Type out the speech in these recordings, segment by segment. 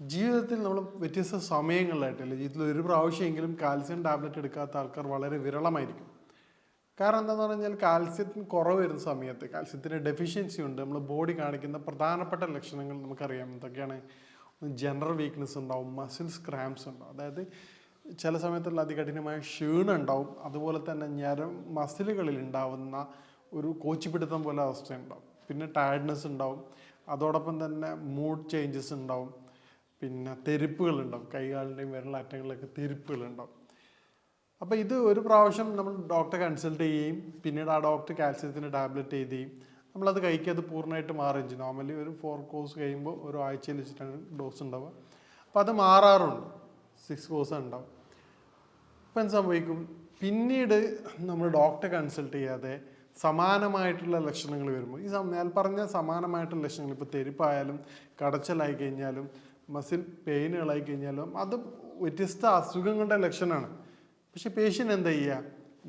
ജീവിതത്തിൽ നമ്മൾ വ്യത്യസ്ത സമയങ്ങളിലായിട്ടല്ലേ? ജീവിതത്തിൽ ഒരു പ്രാവശ്യമെങ്കിലും കാൽസ്യം ടാബ്ലറ്റ് എടുക്കാത്ത ആൾക്കാർ വളരെ വിരളമായിരിക്കും. കാരണം എന്താണെന്ന് പറഞ്ഞാൽ കാൽസ്യത്തിന് കുറവ് വരുന്ന സമയത്ത് കാൽസ്യത്തിന് ഡെഫിഷ്യൻസി ഉണ്ട്. നമ്മൾ ബോഡി കാണിക്കുന്ന പ്രധാനപ്പെട്ട ലക്ഷണങ്ങൾ നമുക്കറിയാം. എന്തൊക്കെയാണ്? ജനറൽ വീക്ക്നെസ് ഉണ്ടാവും മസിൽസ് ക്രാംസ് ഉണ്ടാവും. അതായത് ചില സമയത്തുള്ള അതികഠിനമായ ക്ഷീണം ഉണ്ടാവും. അതുപോലെ തന്നെ ഞരം മസിലുകളിൽ ഉണ്ടാവുന്ന ഒരു കോച്ചിപ്പിടുത്തം പോലെ അവസ്ഥ ഉണ്ടാവും. പിന്നെ ടയർഡ്നെസ് ഉണ്ടാവും. അതോടൊപ്പം തന്നെ മൂഡ് ചേഞ്ചസ് ഉണ്ടാവും. പിന്നെ തെരുപ്പുകളുണ്ടാവും. കൈകാലിന്റെയും വിരലറ്റങ്ങളിലൊക്കെ തെരുപ്പുകളുണ്ടാവും. അപ്പോൾ ഇത് ഒരു പ്രാവശ്യം നമ്മൾ ഡോക്ടറെ കൺസൾട്ട് ചെയ്യുകയും പിന്നീട് ആ ഡോക്ടർ കാൽസ്യത്തിന് ടാബ്ലറ്റ് എഴുതുകയും നമ്മളത് കഴിക്കുക അത് പൂർണമായിട്ട് മാറുകയും ചെയ്യും. നോർമലി ഒരു ഫോർ കോഴ്സ് കഴിയുമ്പോൾ ഒരു ആഴ്ചയിൽ വെച്ചിട്ടാണ് ഡോസ് ഉണ്ടാവുക. അപ്പോൾ അത് മാറാറുണ്ട്. സിക്സ് കോഴ്സ് ഉണ്ടാവും. അപ്പം എന്ത് സംഭവിക്കും? പിന്നീട് നമ്മൾ ഡോക്ടറെ കൺസൾട്ട് ചെയ്യാതെ സമാനമായിട്ടുള്ള ലക്ഷണങ്ങൾ വരുമ്പോൾ ഈ ഞാൻ പറഞ്ഞ സമാനമായിട്ടുള്ള ലക്ഷണങ്ങൾ ഇപ്പോൾ തെരുപ്പായാലും കടച്ചലായി കഴിഞ്ഞാലും മസിൽ പെയിനുകളായി കഴിഞ്ഞാലും അത് വ്യത്യസ്ത അസുഖങ്ങളുടെ ലക്ഷണമാണ്. പക്ഷേ പേഷ്യന്റ് എന്താ ചെയ്യുക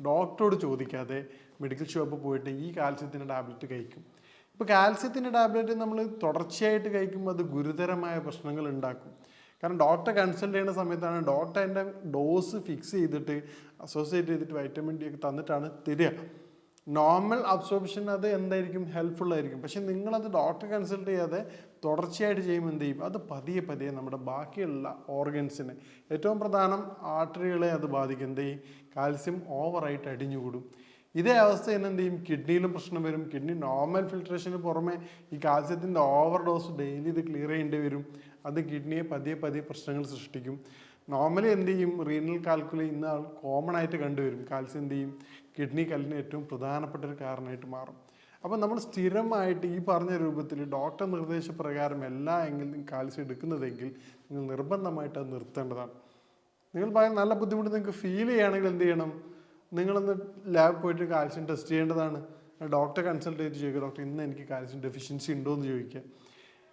ഡോക്ടറോട് ചോദിക്കാതെ മെഡിക്കൽ ഷോപ്പിൽ പോയിട്ട് ഈ കാൽസ്യത്തിന്റെ ടാബ്ലറ്റ് കഴിക്കും. ഇപ്പോൾ കാൽസ്യത്തിന്റെ ടാബ്ലറ്റ് നമ്മൾ തുടർച്ചയായിട്ട് കഴിക്കുമ്പോൾ അത് ഗുരുതരമായ പ്രശ്നങ്ങൾ ഉണ്ടാക്കും. കാരണം ഡോക്ടറെ കൺസൾട്ട് ചെയ്യുന്ന സമയത്താണ് ഡോക്ടർ ഡോസ് ഫിക്സ് ചെയ്തിട്ട് അസോസിയേറ്റ് ചെയ്തിട്ട് വൈറ്റമിൻ ഡി ഒക്കെ തന്നിട്ടാണ് തരിക. നോർമൽ അബ്സോർപ്ഷൻ അത് എന്തായിരിക്കും? ഹെൽപ്ഫുൾ ആയിരിക്കും. പക്ഷെ നിങ്ങളത് ഡോക്ടറെ കൺസൾട്ട് ചെയ്യാതെ തുടർച്ചയായിട്ട് ചെയ്യുമ്പോൾ എന്ത് ചെയ്യും? അത് പതിയെ പതിയെ നമ്മുടെ ബാക്കിയുള്ള ഓർഗൻസിനെ ഏറ്റവും പ്രധാനം ആർട്ടറികളെ അത് ബാധിക്കും. എന്ത് ചെയ്യും? കാൽസ്യം ഓവറായിട്ട് അടിഞ്ഞുകൂടും. ഇതേ അവസ്ഥ തന്നെ എന്ത് ചെയ്യും? കിഡ്നിയിലും പ്രശ്നം വരും. കിഡ്നി നോർമൽ ഫിൽട്രേഷന് പുറമെ ഈ കാൽസ്യത്തിന്റെ ഓവർ ഡോസ് ഡെയിലി ഇത് ക്ലിയർ ചെയ്യേണ്ടി വരും. അത് കിഡ്നിയെ പതിയെ പതിയെ പ്രശ്നങ്ങൾ സൃഷ്ടിക്കും. നോർമലി എന്ത് ചെയ്യും? റീനൽ കാൽക്കുലേ ഇന്ന് കോമൺ ആയിട്ട് കണ്ടുവരും. കാൽസ്യം എന്ത് ചെയ്യും? കിഡ്നി കല്ലിന് ഏറ്റവും പ്രധാനപ്പെട്ട ഒരു കാരണമായിട്ട് മാറും. അപ്പോൾ നമ്മൾ സ്ഥിരമായിട്ട് ഈ പറഞ്ഞ രൂപത്തിൽ ഡോക്ടർ നിർദ്ദേശപ്രകാരം എല്ലാ എങ്കിലും കാൽസ്യം എടുക്കുന്നതെങ്കിൽ നിങ്ങൾ നിർബന്ധമായിട്ട് അത് നിർത്തേണ്ടതാണ്. നിങ്ങൾ ഭയ- നല്ല ബുദ്ധിമുട്ട് നിങ്ങൾക്ക് ഫീൽ ചെയ്യുകയാണെങ്കിൽ എന്ത് ചെയ്യണം? നിങ്ങളൊന്ന് ലാബ് പോയിട്ട് കാൽസ്യം ടെസ്റ്റ് ചെയ്യേണ്ടതാണ്. ഡോക്ടറെ കൺസൾട്ട് ചെയ്ത് ചോദിക്കുക ഡോക്ടർ ഇന്ന് എനിക്ക് കാൽസ്യം ഡെഫിഷ്യൻസി ഉണ്ടോ എന്ന് ചോദിക്കുക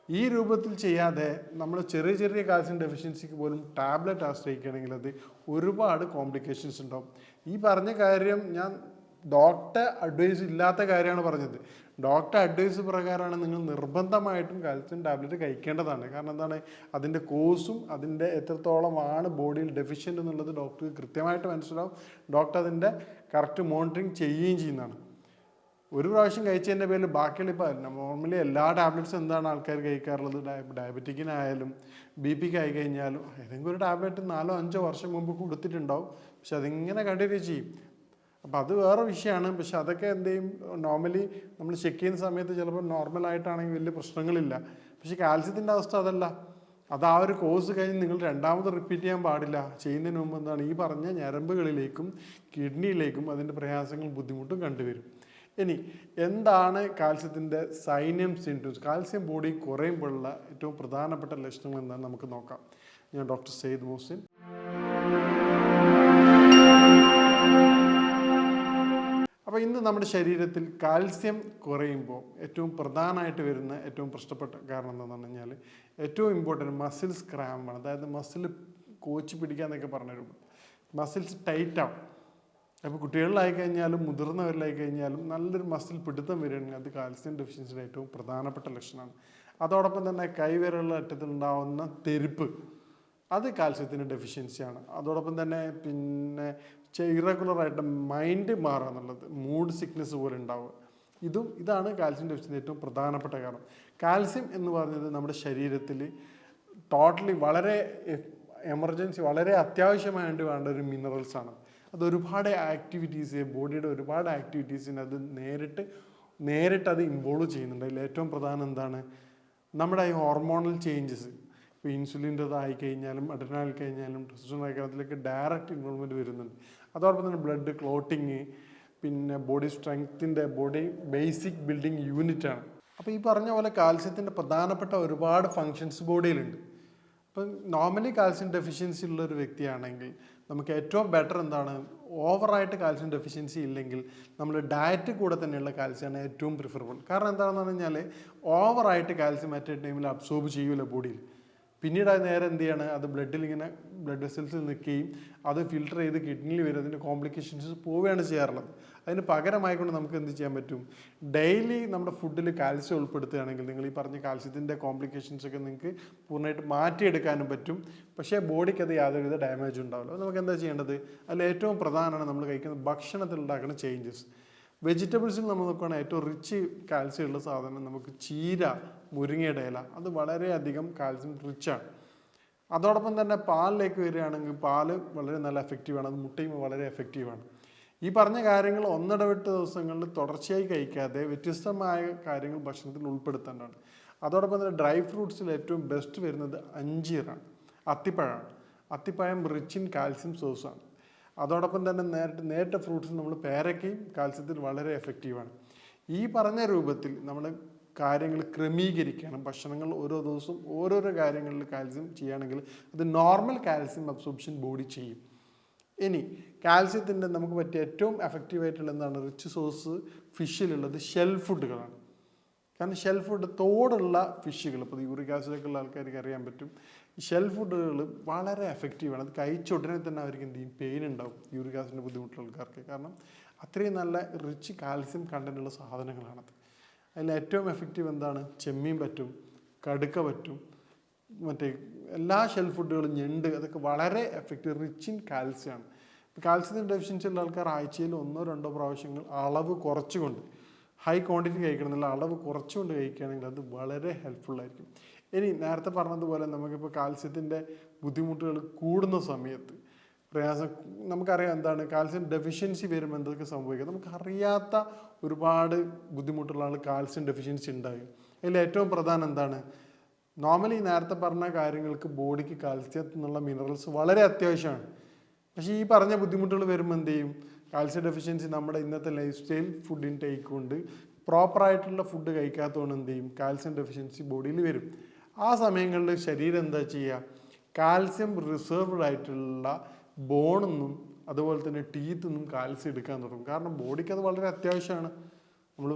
ഈ രൂപത്തിൽ ചെയ്യാതെ നമ്മൾ ചെറിയ ചെറിയ കാൽസ്യം ഡെഫിഷ്യൻസിക്ക് പോലും ടാബ്ലറ്റ് ആശ്രയിക്കുകയാണെങ്കിൽ അത് ഒരുപാട് കോംപ്ലിക്കേഷൻസ് ഉണ്ടാവും. ഈ പറഞ്ഞ കാര്യം ഞാൻ ഡോക്ടർ അഡ്വൈസ് ഇല്ലാത്ത കാര്യമാണ് പറഞ്ഞത്. ഡോക്ടർ അഡ്വൈസ് പ്രകാരമാണ് നിങ്ങൾ നിർബന്ധമായിട്ടും കാൽസ്യം ടാബ്ലറ്റ് കഴിക്കേണ്ടതാണ്. കാരണം എന്താണ്? അതിന്റെ കോഴ്സും അതിന്റെ എത്രത്തോളമാണ് ബോഡിയിൽ ഡെഫിഷ്യന്റ് എന്നുള്ളത് ഡോക്ടർക്ക് കൃത്യമായിട്ട് മനസ്സിലാവും. ഡോക്ടർ അതിന്റെ കറക്റ്റ് മോണിറ്ററിങ് ചെയ്യുകയും ചെയ്യുന്നതാണ്. ഒരു പ്രാവശ്യം കഴിച്ചതിന്റെ പേരിൽ ബാക്കിയുള്ള ഇപ്പോൾ നോർമലി എല്ലാ ടാബ്ലറ്റ്സും എന്താണ് ആൾക്കാർ കഴിക്കാറുള്ളത്? ഡയ- ഡയബറ്റിക്കിനായാലും ബി പിക്ക് ആയി കഴിഞ്ഞാലും ഏതെങ്കിലും ഒരു ടാബ്ലറ്റ് നാലോ അഞ്ചോ വർഷം മുമ്പ് കൊടുത്തിട്ടുണ്ടാവും. പക്ഷെ അതിങ്ങനെ കണ്ടിന്യൂ ചെയ്യും. അപ്പോൾ അത് വേറെ വിഷയമാണ് പക്ഷെ അതൊക്കെ എന്ത് ചെയ്യും? നോർമലി നമ്മൾ ചെക്ക് ചെയ്യുന്ന സമയത്ത് ചിലപ്പോൾ നോർമലായിട്ടാണെങ്കിൽ വലിയ പ്രശ്നങ്ങളില്ല. പക്ഷെ കാൽസ്യത്തിന്റെ അവസ്ഥ അതല്ല. അത് ആ ഒരു കോഴ്സ് കഴിഞ്ഞ് നിങ്ങൾ രണ്ടാമത് റിപ്പീറ്റ് ചെയ്യാൻ പാടില്ല. ചെയ്യുന്നതിന് മുമ്പ് എന്താണ്? ഈ പറഞ്ഞ ഞരമ്പുകളിലേക്കും കിഡ്നിയിലേക്കും അതിന്റെ പ്രയാസങ്ങൾ ബുദ്ധിമുട്ടും കണ്ടുവരും. ഇനി എന്താണ് കാൽസ്യത്തിന്റെ സൈന്യം സിംറ്റംസ് കാൽസ്യം ബോഡി കുറയുമ്പോഴുള്ള ഏറ്റവും പ്രധാനപ്പെട്ട ലക്ഷണങ്ങൾ എന്താണെന്ന് നമുക്ക് നോക്കാം. ഞാൻ ഡോക്ടർ സെയ്ദ് മോസിൻ അപ്പോൾ ഇന്ന് നമ്മുടെ ശരീരത്തിൽ കാൽസ്യം കുറയുമ്പോൾ ഏറ്റവും പ്രധാനമായിട്ട് വരുന്ന ഏറ്റവും പ്രശ്നപ്പെട്ട കാരണം എന്താണെന്ന് പറഞ്ഞു കഴിഞ്ഞാൽ ഏറ്റവും ഇമ്പോർട്ടന്റ് മസിൽസ് ക്രാമ്പാണ് അതായത് മസിൽ കോച്ച് പിടിക്കുക എന്നൊക്കെ പറഞ്ഞു മസിൽസ് ടൈറ്റ് ആവും. അപ്പോൾ കുട്ടികളിലായി കഴിഞ്ഞാലും മുതിർന്നവരിലായി കഴിഞ്ഞാലും നല്ലൊരു മസിൽ പിടുത്തം വരികയാണെങ്കിൽ അത് കാൽസ്യം ഡെഫിഷ്യൻസിയുടെ ഏറ്റവും പ്രധാനപ്പെട്ട ലക്ഷണമാണ്. അതോടൊപ്പം തന്നെ കൈവിരലുള്ള അറ്റത്തിലുണ്ടാവുന്ന തെരുപ്പ് അത് കാൽസ്യത്തിന്റെ ഡെഫിഷ്യൻസിയാണ് അതോടൊപ്പം തന്നെ പിന്നെ ഇറഗുലറായിട്ട് മൈൻഡ് മാറുക എന്നുള്ളത് മൂഡ് സിക്നെസ് പോലെ ഉണ്ടാവുക. ഇതും ഇതാണ് കാൽസ്യം ഡെഫിഷ്യൻസി ഏറ്റവും പ്രധാനപ്പെട്ട കാരണം. കാൽസ്യം എന്ന് പറയുന്നത് നമ്മുടെ ശരീരത്തിൽ ടോട്ടലി വളരെ എമർജൻസി വളരെ അത്യാവശ്യമായിട്ട് വേണ്ട ഒരു മിനറൽസ് ആണ്. അത് ഒരുപാട് ആക്ടിവിറ്റീസ് ബോഡിയുടെ ഒരുപാട് ആക്ടിവിറ്റീസിന് അത് നേരിട്ട് നേരിട്ട് അത് ഇൻവോൾവ് ചെയ്യുന്നുണ്ട്. അതിൽ ഏറ്റവും പ്രധാനം എന്താണ്? നമ്മുടെ ഈ ഹോർമോണൽ ചേഞ്ചസ് ഇപ്പോൾ ഇൻസുലിന്റെ കഴിഞ്ഞാലും അഡ്രിനാൽ കഴിഞ്ഞാലും ടെസ്റ്റോൺ ആയി ഡയറക്റ്റ് ഇൻവോൾവ്മെന്റ് വരുന്നുണ്ട്. അതോടൊപ്പം തന്നെ ബ്ലഡ് ക്ലോട്ടിങ് പിന്നെ ബോഡി സ്ട്രെങ്ത്തിന്റെ ബോഡി ബേസിക് ബിൽഡിംഗ് യൂണിറ്റാണ് അപ്പോൾ ഈ പറഞ്ഞ പോലെ കാൽസ്യത്തിന്റെ പ്രധാനപ്പെട്ട ഒരുപാട് ഫങ്ഷൻസ് ബോഡിയിലുണ്ട് അപ്പം നോർമലി കാൽസ്യം ഡെഫിഷ്യൻസി ഉള്ള ഒരു വ്യക്തിയാണെങ്കിൽ നമുക്ക് ഏറ്റവും ബെറ്റർ എന്താണ്? ഓവറായിട്ട് കാൽസ്യം ഡെഫിഷ്യൻസി ഇല്ലെങ്കിൽ നമ്മൾ ഡയറ്റ് കൂടെ തന്നെയുള്ള കാൽസ്യമാണ് ഏറ്റവും പ്രിഫറബിൾ കാരണം എന്താണെന്ന് പറഞ്ഞാൽ ഓവറായിട്ട് കാൽസ്യം അറ്റ് ടൈമിൽ അബ്സോർബ് ചെയ്യൂല ബോഡിയിൽ പിന്നീട് അത് നേരെ എന്ത് ചെയ്യാണ്? അത് ബ്ലഡിൽ ഇങ്ങനെ ബ്ലഡ് വെസൽസിൽ നിൽക്കുകയും അത് ഫിൽട്ടർ ചെയ്ത് കിഡ്നിയിൽ വരും. അതിന്റെ കോംപ്ലിക്കേഷൻസ് പോവുകയാണ് ചെയ്യാറുള്ളത്. അതിന് പകരമായിക്കൊണ്ട് നമുക്ക് എന്ത് ചെയ്യാൻ പറ്റും? ഡെയിലി നമ്മുടെ ഫുഡിൽ കാൽസ്യം ഉൾപ്പെടുത്തുകയാണെങ്കിൽ നിങ്ങൾ ഈ പറഞ്ഞ കാൽസ്യത്തിന്റെ കോംപ്ലിക്കേഷൻസ് ഒക്കെ നിങ്ങൾക്ക് പൂർണമായിട്ട് മാറ്റിയെടുക്കാനും പറ്റും. പക്ഷേ ബോഡിക്ക് അത് യാതൊരുവിധ ഡാമേജ് ഉണ്ടാവില്ല. നമുക്ക് എന്താ ചെയ്യേണ്ടത്? അതിൽ ഏറ്റവും പ്രധാനമാണ് നമ്മൾ കഴിക്കുന്ന ഭക്ഷണത്തിൽ ഉണ്ടാക്കുന്ന ചേഞ്ചസ് വെജിറ്റബിൾസിൽ നമ്മൾ നോക്കുകയാണെങ്കിൽ ഏറ്റവും റിച്ച് കാൽസ്യം ഉള്ള സാധനം നമുക്ക് ചീര മുരിങ്ങയുടെ ഇല അത് വളരെയധികം കാൽസ്യം റിച്ചാണ് അതോടൊപ്പം തന്നെ പാലിലേക്ക് വരികയാണെങ്കിൽ പാൽ വളരെ നല്ല എഫക്റ്റീവാണ് അത് മുട്ടയും വളരെ എഫക്റ്റീവാണ് ഈ പറഞ്ഞ കാര്യങ്ങൾ ഒന്നിടവിട്ട ദിവസങ്ങളിൽ തുടർച്ചയായി കഴിക്കാതെ വ്യത്യസ്തമായ കാര്യങ്ങൾ ഭക്ഷണത്തിൽ ഉൾപ്പെടുത്തേണ്ടതാണ്. അതോടൊപ്പം തന്നെ ഡ്രൈ ഫ്രൂട്ട്സിൽ ഏറ്റവും ബെസ്റ്റ് വരുന്നത് അഞ്ചീറാണ് അത്തിപ്പഴമാണ്. അത്തിപ്പഴം റിച്ച് ഇൻ കാൽസ്യം സോഴ്സാണ് അതോടൊപ്പം തന്നെ നേരിട്ട് നേരിട്ട ഫ്രൂട്ട്സ് നമ്മൾ പേരക്കയും കാൽസ്യത്തിൽ വളരെ എഫക്റ്റീവാണ്. ഈ പറഞ്ഞ രൂപത്തിൽ നമ്മൾ കാര്യങ്ങൾ ക്രമീകരിക്കണം. ഭക്ഷണങ്ങൾ ഓരോ ദിവസവും ഓരോരോ കാര്യങ്ങളിൽ കാൽസ്യം ചെയ്യുകയാണെങ്കിൽ അത് നോർമൽ കാൽസ്യം അബ്സോർപ്ഷൻ ബോഡി ചെയ്യും. ഇനി കാൽസ്യത്തിന്റെ നമുക്ക് പറ്റിയ ഏറ്റവും എഫക്റ്റീവായിട്ടുള്ള എന്താണ് റിച്ച് സോഴ്സ് ഫിഷിലുള്ളത് ഷെൽ ഫുഡുകളാണ്. കാരണം ഷെൽ ഫുഡ് തോടുള്ള ഫിഷുകൾ ഇപ്പോൾ യൂറിക് ആസിഡൊക്കെ ഉള്ള ആൾക്കാർക്ക് അറിയാൻ പറ്റും. ഷെൽ ഫുഡുകൾ വളരെ എഫക്റ്റീവാണ് അത് കഴിച്ച ഉടനെ തന്നെ അവർക്ക് എന്ത് ചെയ്യും? പെയിൻ ഉണ്ടാവും. യൂറിക് ആസിഡിന്റെ ബുദ്ധിമുട്ടുള്ള ആൾക്കാർക്ക്. കാരണം അത്രയും നല്ല റിച്ച് കാൽസ്യം കണ്ടന്റുള്ള സാധനങ്ങളാണത് അതിൽ ഏറ്റവും എഫക്റ്റീവ് എന്താണ്? ചെമ്മീൻ പറ്റും കടുക്ക പറ്റും മറ്റേ എല്ലാ ഷെൽ ഫുഡുകളും ഞണ്ട് അതൊക്കെ വളരെ എഫക്റ്റീവ് റിച്ച് ഇൻ കാൽസ്യമാണ് കാൽസ്യത്തിന്റെ ഡെഫിഷ്യൻസി ഉള്ള ആൾക്കാർ ആഴ്ചയിൽ ഒന്നോ രണ്ടോ പ്രാവശ്യങ്ങൾ അളവ് കുറച്ചുകൊണ്ട് ഹൈ ക്വാണ്ടിറ്റി കഴിക്കണം എന്നുള്ള അളവ് കുറച്ചുകൊണ്ട് കഴിക്കുകയാണെങ്കിൽ അത് വളരെ ഹെൽപ്ഫുള്ളായിരിക്കും ഇനി നേരത്തെ പറഞ്ഞതുപോലെ നമുക്കിപ്പോൾ കാൽസ്യത്തിന്റെ ബുദ്ധിമുട്ടുകൾ കൂടുന്ന സമയത്ത് പ്രയാസം നമുക്കറിയാം എന്താണ് കാൽസ്യം ഡെഫിഷ്യൻസി വരുമ്പോൾ എന്തൊക്കെ സംഭവിക്കുക നമുക്കറിയാത്ത ഒരുപാട് ബുദ്ധിമുട്ടുള്ള ആൾ കാൽസ്യം ഡെഫിഷ്യൻസി ഉണ്ടാകും അതിൽ ഏറ്റവും പ്രധാനം എന്താണ്? നോർമലി നേരത്തെ പറഞ്ഞ കാര്യങ്ങൾക്ക് ബോഡിക്ക് കാൽസ്യത്തിൽ നിന്നുള്ള മിനറൽസ് വളരെ അത്യാവശ്യമാണ്. പക്ഷേ ഈ പറഞ്ഞ ബുദ്ധിമുട്ടുകൾ വരുമ്പോൾ എന്ത് ചെയ്യും? കാൽസ്യം ഡെഫിഷ്യൻസി നമ്മുടെ ഇന്നത്തെ ലൈഫ് സ്റ്റൈൽ ഫുഡ് ഇൻടേക്ക് കൊണ്ട് പ്രോപ്പറായിട്ടുള്ള ഫുഡ് കഴിക്കാത്തതുകൊണ്ട് എന്ത് ചെയ്യും? കാൽസ്യം ഡെഫിഷ്യൻസി ബോഡിയിൽ വരും. ആ സമയങ്ങളിൽ ശരീരം എന്താ ചെയ്യുക? കാൽസ്യം റിസർവ്ഡ് ആയിട്ടുള്ള ബോണെന്നും അതുപോലെ തന്നെ ടീത്ത് നിന്നും കാൽസ്യം എടുക്കാൻ തുടങ്ങും. കാരണം ബോഡിക്ക് അത് വളരെ അത്യാവശ്യമാണ്. നമ്മൾ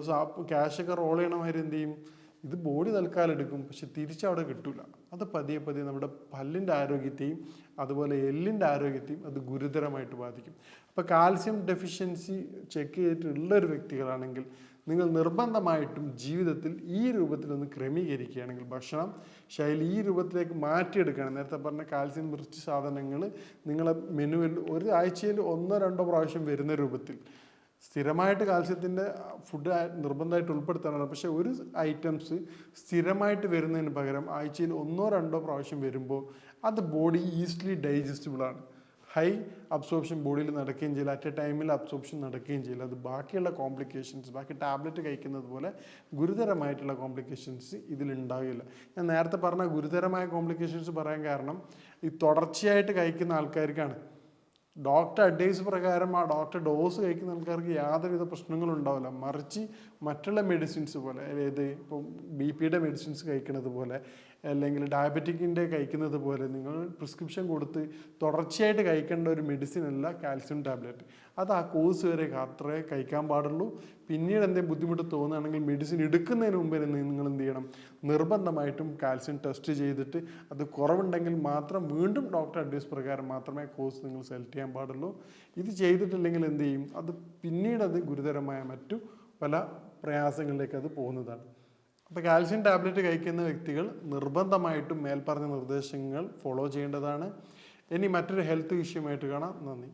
ക്യാഷൊക്കെ റോൾ ചെയ്യണ മാതിരി എന്ത് ചെയ്യും? ഇത് ബോഡി തൽക്കാലം എടുക്കും. പക്ഷെ തിരിച്ചവിടെ കിട്ടില്ല അത് പതിയെ പതിയെ നമ്മുടെ പല്ലിന്റെ ആരോഗ്യത്തെയും അതുപോലെ എല്ലിന്റെ ആരോഗ്യത്തെയും അത് ഗുരുതരമായിട്ട് ബാധിക്കും. അപ്പോൾ കാൽസ്യം ഡെഫിഷ്യൻസി ചെക്ക് ചെയ്തിട്ടുള്ള ഒരു വ്യക്തികളാണെങ്കിൽ നിങ്ങൾ നിർബന്ധമായിട്ടും ജീവിതത്തിൽ ഈ രൂപത്തിലൊന്ന് ക്രമീകരിക്കുകയാണെങ്കിൽ ഭക്ഷണം ശൈലി ഈ രൂപത്തിലേക്ക് മാറ്റിയെടുക്കുകയാണ്. നേരത്തെ പറഞ്ഞ കാൽസ്യം റിച്ച് സാധനങ്ങൾ നിങ്ങളെ മെനുവിൽ ഒരു ആഴ്ചയിൽ ഒന്നോ രണ്ടോ പ്രാവശ്യം വരുന്ന രൂപത്തിൽ സ്ഥിരമായിട്ട് കാൽസ്യത്തിന്റെ ഫുഡ് നിർബന്ധമായിട്ട് ഉൾപ്പെടുത്താനാണ്. പക്ഷേ ഒരു ഐറ്റംസ് സ്ഥിരമായിട്ട് വരുന്നതിന് പകരം ആഴ്ചയിൽ ഒന്നോ രണ്ടോ പ്രാവശ്യം വരുമ്പോൾ അത് ബോഡി ഈസിലി ഡൈജസ്റ്റബിൾ ആണ്. ഹൈ അബ്സോർപ്ഷൻ ബോഡിയിൽ നടക്കുകയും ചെയ്യില്ല അറ്റ് എ ടൈമിൽ അബ്സോർപ്ഷൻ നടക്കുകയും ചെയ്യില്ല അത് ബാക്കിയുള്ള കോംപ്ലിക്കേഷൻസ് ബാക്കി ടാബ്ലറ്റ് കഴിക്കുന്നത് പോലെ ഗുരുതരമായിട്ടുള്ള കോംപ്ലിക്കേഷൻസ് ഇതിലുണ്ടാവില്ല ഞാൻ നേരത്തെ പറഞ്ഞ ഗുരുതരമായ കോംപ്ലിക്കേഷൻസ് പറയാൻ കാരണം ഈ തുടർച്ചയായിട്ട് കഴിക്കുന്ന ആൾക്കാർക്കാണ്. ഡോക്ടർ അഡ്വൈസ് പ്രകാരം ആ ഡോക്ടർ ഡോസ് കഴിക്കുന്ന ആൾക്കാർക്ക് യാതൊരുവിധ പ്രശ്നങ്ങളും ഉണ്ടാവില്ല. മറിച്ച് മറ്റുള്ള മെഡിസിൻസ് പോലെ ഏത് ഇപ്പം ബി പിയുടെ മെഡിസിൻസ് കഴിക്കുന്നത് പോലെ അല്ലെങ്കിൽ ഡയബറ്റിക്കിന്റെ കഴിക്കുന്നത് പോലെ നിങ്ങൾ പ്രിസ്ക്രിപ്ഷൻ കൊടുത്ത് തുടർച്ചയായിട്ട് കഴിക്കേണ്ട ഒരു മെഡിസിൻ അല്ല കാൽസ്യം ടാബ്ലറ്റ് അത് ആ കോഴ്സ് വരെ അത്രേ കഴിക്കാൻ പാടുള്ളൂ. പിന്നീട് എന്തെങ്കിലും ബുദ്ധിമുട്ട് തോന്നുകയാണെങ്കിൽ മെഡിസിൻ എടുക്കുന്നതിന് മുമ്പേ നിങ്ങൾ എന്ത് ചെയ്യണം? നിർബന്ധമായിട്ടും കാൽസ്യം ടെസ്റ്റ് ചെയ്തിട്ട് അത് കുറവുണ്ടെങ്കിൽ മാത്രം വീണ്ടും ഡോക്ടർ അഡ്വൈസ് പ്രകാരം മാത്രമേ കോഴ്സ് നിങ്ങൾ സെലക്ട് ചെയ്യാൻ പാടുള്ളൂ. ഇത് ചെയ്തിട്ടില്ലെങ്കിൽ എന്ത് ചെയ്യും? അത് പിന്നീട് അത് ഗുരുതരമായ മറ്റു പല പ്രയാസങ്ങളിലേക്ക് അത് പോകുന്നതാണ്. അപ്പോൾ കാൽസ്യം ടാബ്ലറ്റ് കഴിക്കുന്ന വ്യക്തികൾ നിർബന്ധമായിട്ടും മേൽപ്പറഞ്ഞ നിർദ്ദേശങ്ങൾ ഫോളോ ചെയ്യേണ്ടതാണ്. ഇനി മറ്റൊരു ഹെൽത്ത് ഇഷ്യൂമായിട്ട് കാണാം. നന്ദി.